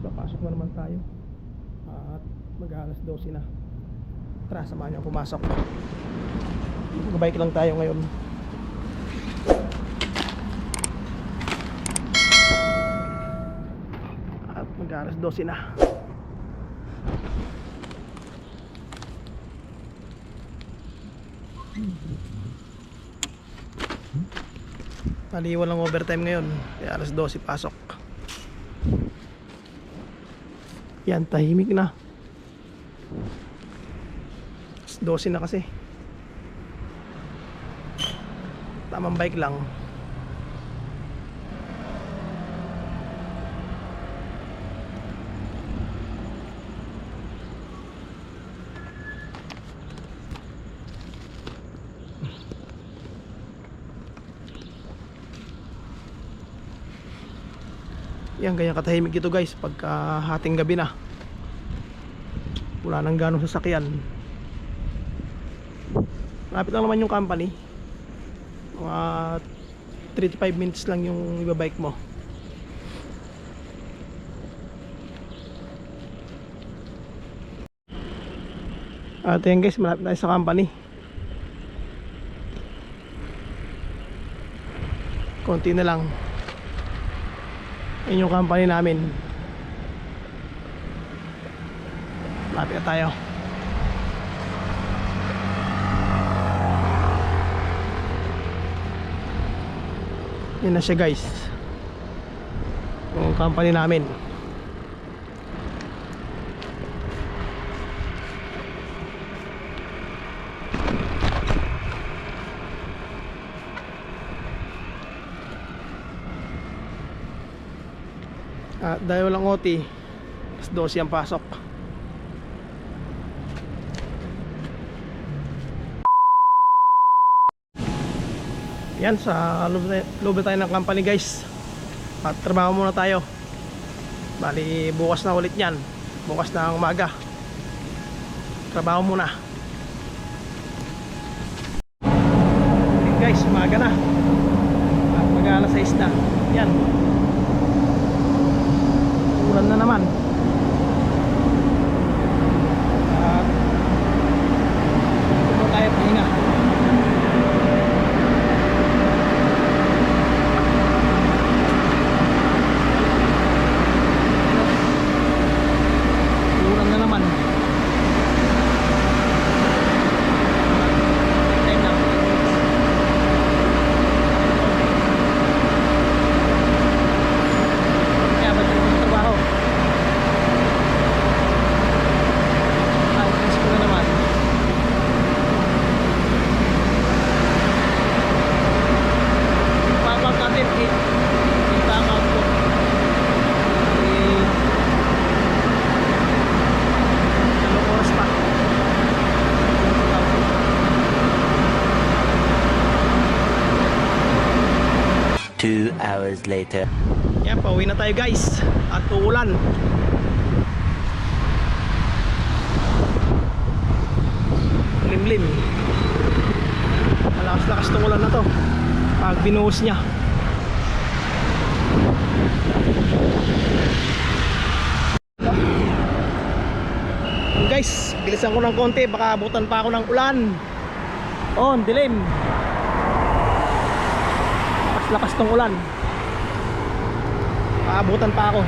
papasok na naman tayo. At mag alas 12 na. Tara, samahan niyo pumasok. Mag-bike lang tayo ngayon. At mag alas 12 na. Bali, walang overtime ngayon. Kaya alas 12 pasok. Yan, tahimik na. Alas 12 na kasi. Tamang bike lang. Yan, ganyan katahimik ito guys pagka hating gabi na. Wala nang ganong sasakyan. Malapit lang naman yung company. Mga 3 to 5 minutes lang yung ibabike mo. At yan guys, malapit tayo sa company. Konti na lang. Yung company namin. Lapit na tayo. Yan na siya guys. Yung company namin. At dahil walang OT, mas 12 ang pasok. Yan, sa loob, loob tayo ng company guys. At trabaho muna tayo. Bali, bukas na ulit yan. Bukas na umaga. Trabaho muna. Okay guys, umaga na. At mag-alas 6 na. Yan, ulan na naman at ito tayo pahinga ulan na naman time na kaya ba't yung trabaho Ayos ko na naman. Pabak natin, i- i-back out ko. I- Dalawang oras pa. Two hours later. Yan, pauwi na tayo guys. At uulan. Limlim. Malakas-lakas tong ulan na to. Pag binuhos niya. Guys, bilisan ko ng konti. Baka abutan pa ako ng ulan. Oh, ang dilim. Lakas-lakas tong ulan. Aabutan pa ako.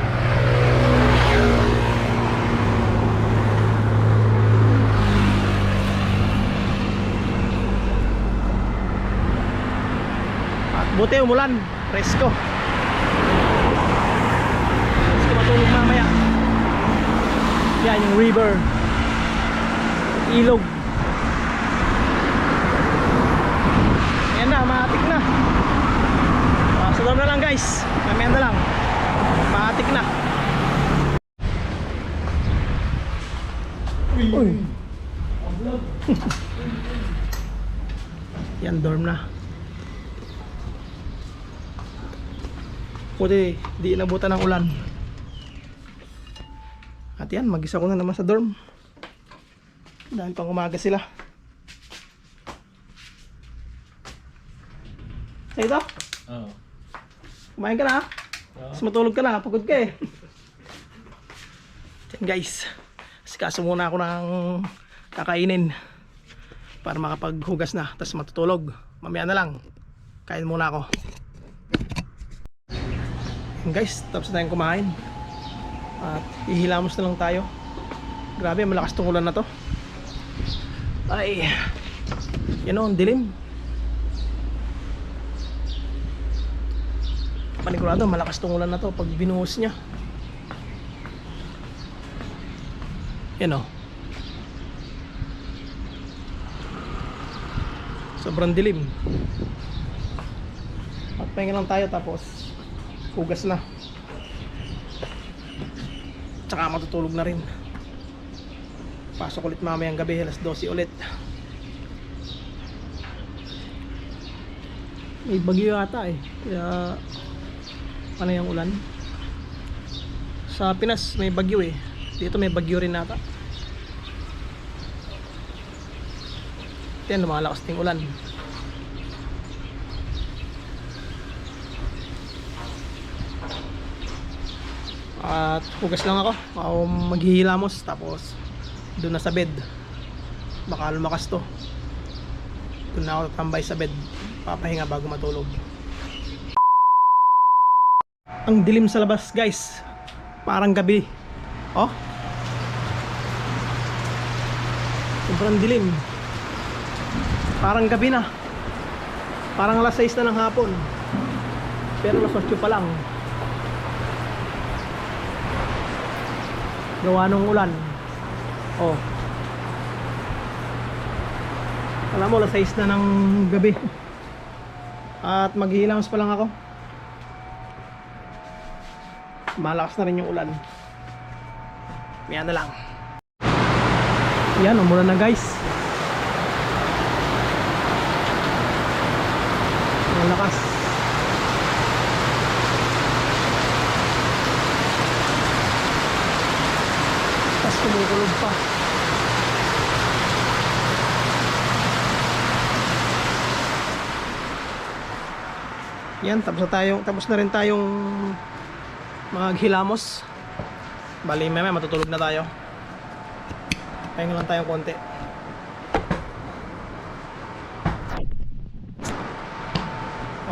At buti umulan. Presko. Presko matulog mamaya. Yan yung river. Ilog. Ayan na, maatik na. Ah, sa loob na lang guys. Mamaya na lang. Maatik na. Uy. Yan, dorm na. Puti, di inabutan ng ulan. At yan, mag-isa ko na naman sa dorm. Dahil pang umaga sila. Ito? Oo. Kumain ka na ha? Tapos matulog ka na, pagod ka eh. guys. Sikaso muna ako ng kakainin para makapaghugas na tapos matutulog. Mamaya na lang. Kain muna ako. Yun, guys. Tapos na tayong kumain. At ihilamos na lang tayo. Grabe malakas tong ulan na to. Ay. Yan o dilim panigurado malakas tong ulan na to pag binuhos niya. Yan o sobrang dilim. At pahinga lang tayo tapos hugas na. Tsaka matutulog na rin. Pasok ulit mamayang gabi alas 12 ulit. May bagyo yata eh. Kaya ano yung ulan? Sa Pinas may bagyo eh. Dito may bagyo rin nata yan lumalakas ting ulan. At hugas lang ako. Ako maghihilamos tapos doon na sa bed. Baka lumakas to. Doon na ako tambay sa bed. Papahinga bago matulog ang dilim sa labas guys. Parang gabi. Oh. Sobrang dilim. Parang gabi na. Parang alas 6 na ng hapon. Pero alas 8 pa lang. Gawa ng ulan. Oh. Alam mo alas 6 na ng gabi. At maghihilamos pa lang ako malakas na rin yung ulan. Yan na lang. Yan umulan na guys. Ang lakas. Tapos kumukulog pa. Yan tapos na tayong tapos na rin tayong maghilamos bali maya matutulog na tayo. Pahinga lang tayong konti.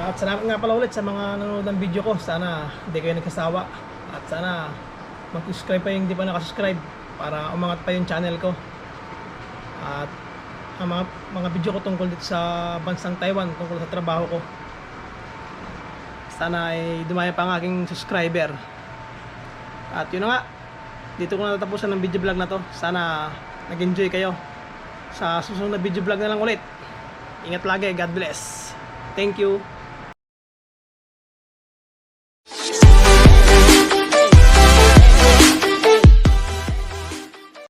At salamat nga pala ulit sa mga nanonood ng video ko. Sana hindi kayo nagkasawa. At sana mag-subscribe pa yung hindi pa nakasubscribe para umangat pa yung channel ko. At ang mga, mga video ko tungkol dito sa bansang Taiwan tungkol sa trabaho ko sana ay dumaya pa ang aking subscriber. At yun na nga dito ko na tatapusan ng video vlog na to. Sana nag-enjoy kayo. Sa susunod na video vlog na lang ulit. Ingat lagi God bless. Thank you